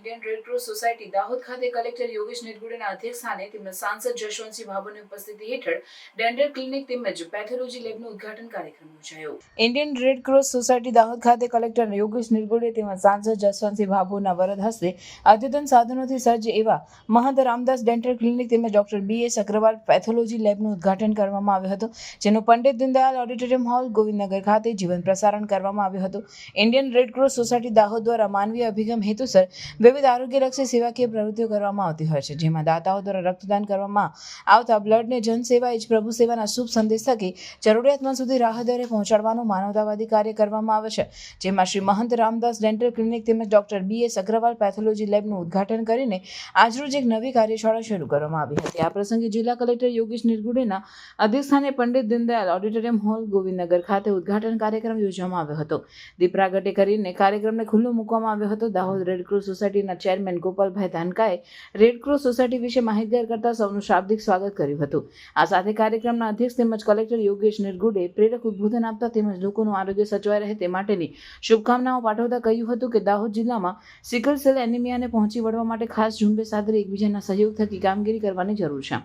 Indian Red Cross society Dahod ખાતે collector Yogesh નિરગુડેના અધ્યક્ષસ્થાને તેમજ સાંસદ જશવંતસિંહ ભાભોની ઉપસ્થિતિ હેઠળ ડેન્ટલ ક્લિનિક તેમજ પેથોલોજી લેબનું ઉદઘાટન કાર્યક્રમ યોજાયો. ઇન્ડિયન રેડ સોસાયટી દાહોદ ખાતે કલેક્ટર યોગેશ નિરગુડે તેમજ સાંસદ જશવંતસિંહ ભાભોના વરદ હસ્તે અદ્યતન સાધનોથી સજ્જ એવા મહંત રામદાસ ડેન્ટલ ક્લિનિક તેમજ doctor B S Agrawal pathology લેબનું ઉદઘાટન કરવામાં આવ્યું હતું, જેનું પંડિત દીનદયાલ ઓડિટોરિયમ હોલ ગોવિંદનગર ખાતે જીવન પ્રસારણ કરવામાં આવ્યું હતું. Indian Red Cross Society Dahod દ્વારા માનવીય અભિગમ હેતુસર વિવિધ આરોગ્યલક્ષી સેવાકીય પ્રવૃત્તિઓ કરવામાં આવતી હોય છે, જેમાં દાતાઓ દ્વારા રક્તદાન કરવામાં આવતા બ્લડને જનસેવા એ જ પ્રભુ સેવાના શુભ સંદેશ થકી જરૂરિયાતમંદ સુધી રાહત દરે પહોંચાડવાનું માનવતાવાદી કાર્ય કરવામાં આવે છે. જેમાં શ્રી મહંત રામદાસ ડેન્ટલ ક્લિનિક તેમજ doctor B S Agrawal pathology લેબનું ઉદઘાટન કરીને આજરોજ એક નવી કાર્યશાળા શરૂ કરવામાં આવી હતી. આ પ્રસંગે જિલ્લા કલેક્ટર યોગેશ નિરગુડેના અધ્યક્ષસ્થાને પંડિત દીનદયાલ ઓડિટોરિયમ હોલ ગોવિંદનગર ખાતે ઉદઘાટન કાર્યક્રમ યોજવામાં આવ્યો હતો. દીપરાગટે કરીને કાર્યક્રમને ખુલ્લો મૂકવામાં આવ્યો હતો. દાહોદ રેડક્રોસ સોસાયટીના ચેરમેન ગોપાલભાઈ ધાનકાએ રેડક્રોસ સોસાયટી વિશે માહિતગાર કરતા સૌનું શાબ્દિક સ્વાગત કર્યું હતું. આ સાથે કાર્યક્રમના અધ્યક્ષ તેમજ કલેક્ટર યોગેશ નિરગુડે પ્રેરક ઉદ્બોધન આપતા તેમજ લોકોનું આરોગ્ય સચવાઈ રહે તે માટેની શુભકામનાઓ પાઠવતા કહ્યું હતું કે દાહોદ જિલ્લામાં સિકલ સેલ એનિમિયાને પહોંચી વળવા માટે ખાસ ઝુંબેશ આધારે એકબીજાના સહયોગ થકી કામગીરી કરવાની જરૂર છે.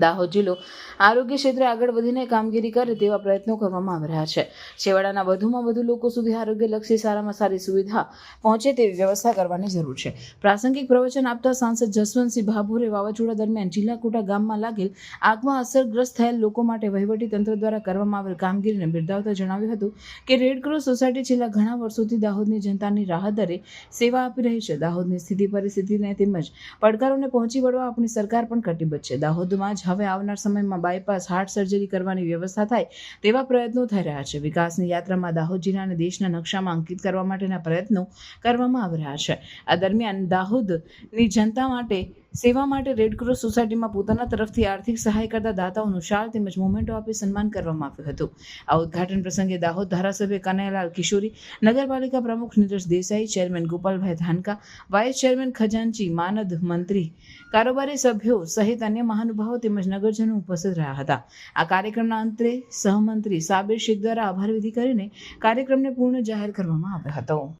દાહોદ જિલ્લો આરોગ્ય ક્ષેત્રે આગળ વધીને કામગીરી કરે તેવા પ્રયત્નો કરવામાં આવી રહ્યા છે. છેવાડાના વધુમાં વધુ લોકો સુધી આરોગ્યલક્ષી સારામાં સારી સુવિધા પહોંચે તેવી વ્યવસ્થા કરવાની જરૂર છે. પ્રાસંગિક પ્રવચન આપતા સાંસદ જસવંતસિંહ ભાભોરે વાવાઝોડા દરમિયાન જિલ્લાકોટા ગામમાં લાગેલ આગમાં અસરગ્રસ્ત થયેલ લોકો માટે વહીવટી તંત્ર દ્વારા કરવામાં આવેલ કામગીરીને બિરદાવતા જણાવ્યું હતું કે રેડક્રોસ સોસાયટી છેલ્લા ઘણા વર્ષોથી દાહોદની જનતાની રાહત દરે સેવા આપી રહી છે. દાહોદની સ્થિતિ પરિસ્થિતિને તેમજ પડકારોને પહોંચી વળવા આપણી સરકાર પણ કટિબદ્ધ છે. દાહોદમાં હવે આવનાર સમયમાં બાયપાસ હાર્ટ સર્જરી કરવાની વ્યવસ્થા થાય તેવા પ્રયત્નો થઈ રહ્યા છે. વિકાસની યાત્રામાં દાહોદ જિલ્લાને દેશના નકશામાં અંકિત કરવા માટેના પ્રયત્નો કરવામાં આવી રહ્યા છે. આ દરમિયાન દાહોદની જનતા માટે, સેવા માટે રેડક્રોસ સોસાયટીમાં પોતાના તરફથી આર્થિક સહાય કરતા દાતાઓનું શાલ તેમજ મોમેન્ટો આપી સન્માન કરવામાં આવ્યું હતું. આ ઉદ્ઘાટન પ્રસંગે દાહોદ ધારાસભ્ય કનૈયાલાલ કિશોરી, નગરપાલિકા પ્રમુખ Niraj Desai, chairman Gopalbhai Dhanka, vice chairman ખજાનચી, માનદ મંત્રી, કારોબારી સભ્યો સહિત અન્ય મહાનુભાવો તેમજ નગરજનો ઉપસ્થિત રહ્યા હતા. આ કાર્યક્રમના અંતે સહમંત્રી સાબિર શેખ દ્વારા આભાર વિધિ કરીને કાર્યક્રમને પૂર્ણ જાહેર કરવામાં આવ્યો હતો.